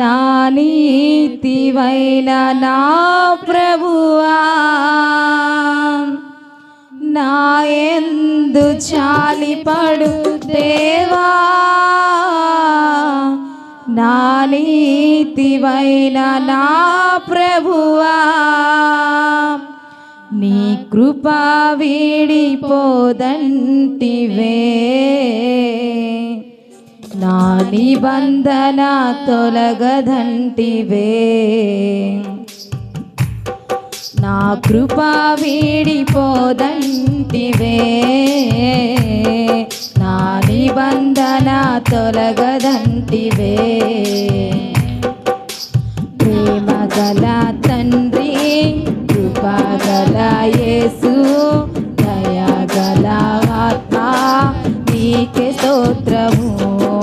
నా నీతివైన నా ప్రభువా నా ఎందు చాలిపడు దేవా నా నీతివైన నా ప్రభువా నీ కృపా వీడిపోదంటివే. నా నిబంధన తొలగదంటివే. నా కృప వీడిపోదంటివే. నా నిబంధన తొలగదంటివే. ప్రేమ గల తండ్రి కృపా గల యేసు దయా గల ఆత్మ నీకే స్తోత్రము.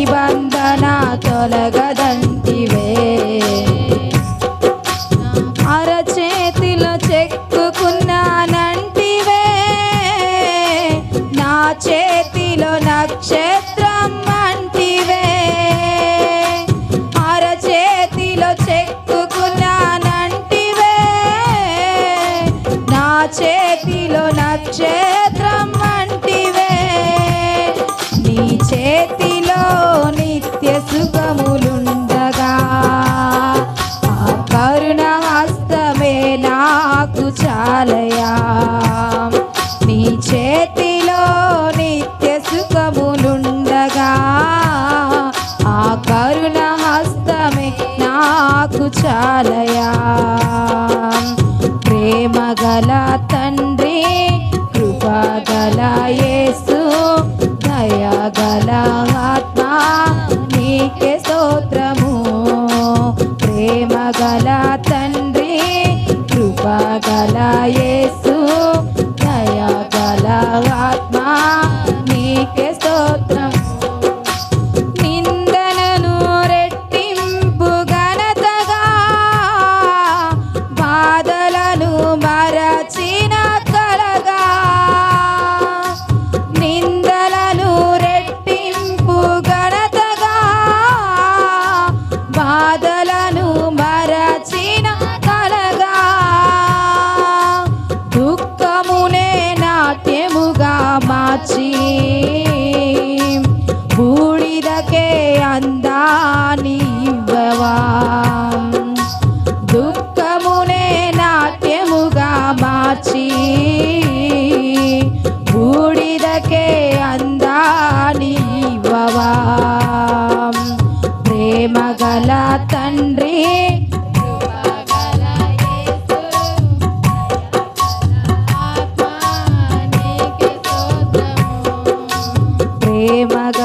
నిబంధన తొలగదంటివే అరచేతిలో చెక్కుకున్నానంటివే. నా చేతిలో నక్షత్రం అంటివే. అరచేతిలో చెక్కుకున్నానంటివే. నా చేతిలో నక్షత్రం అంటివే. నీ చేతి దయా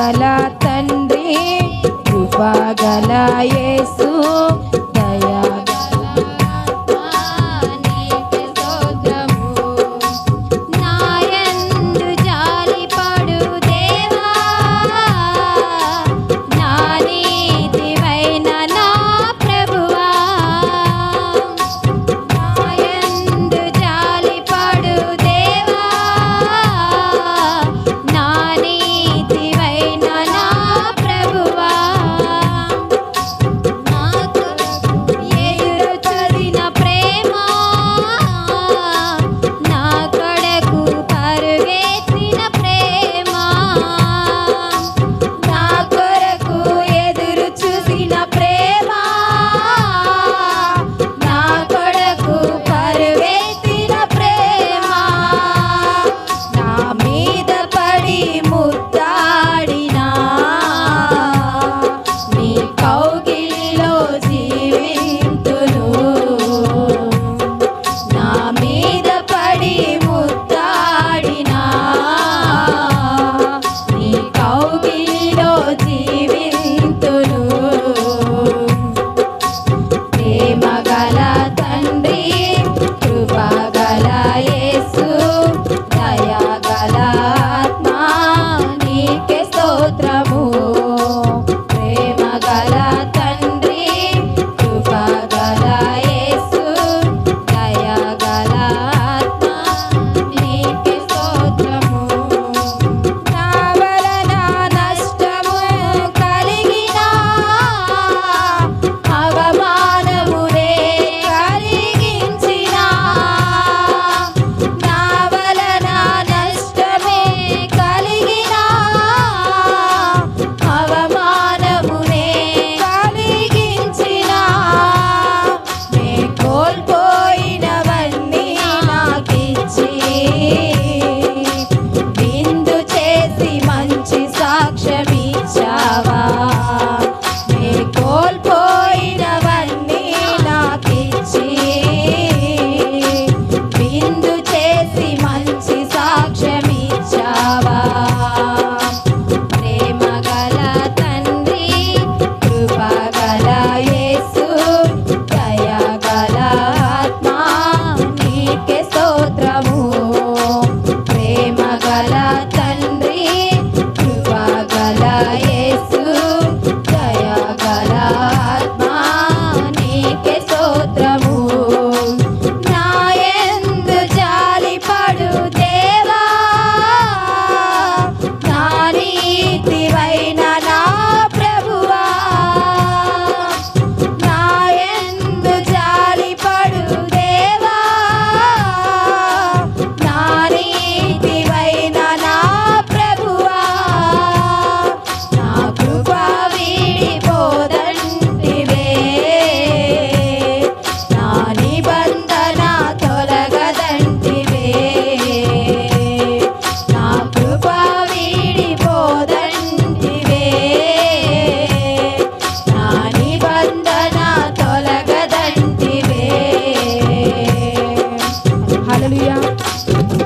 కృపగల తండ్రి కృపగల యేసు alaba.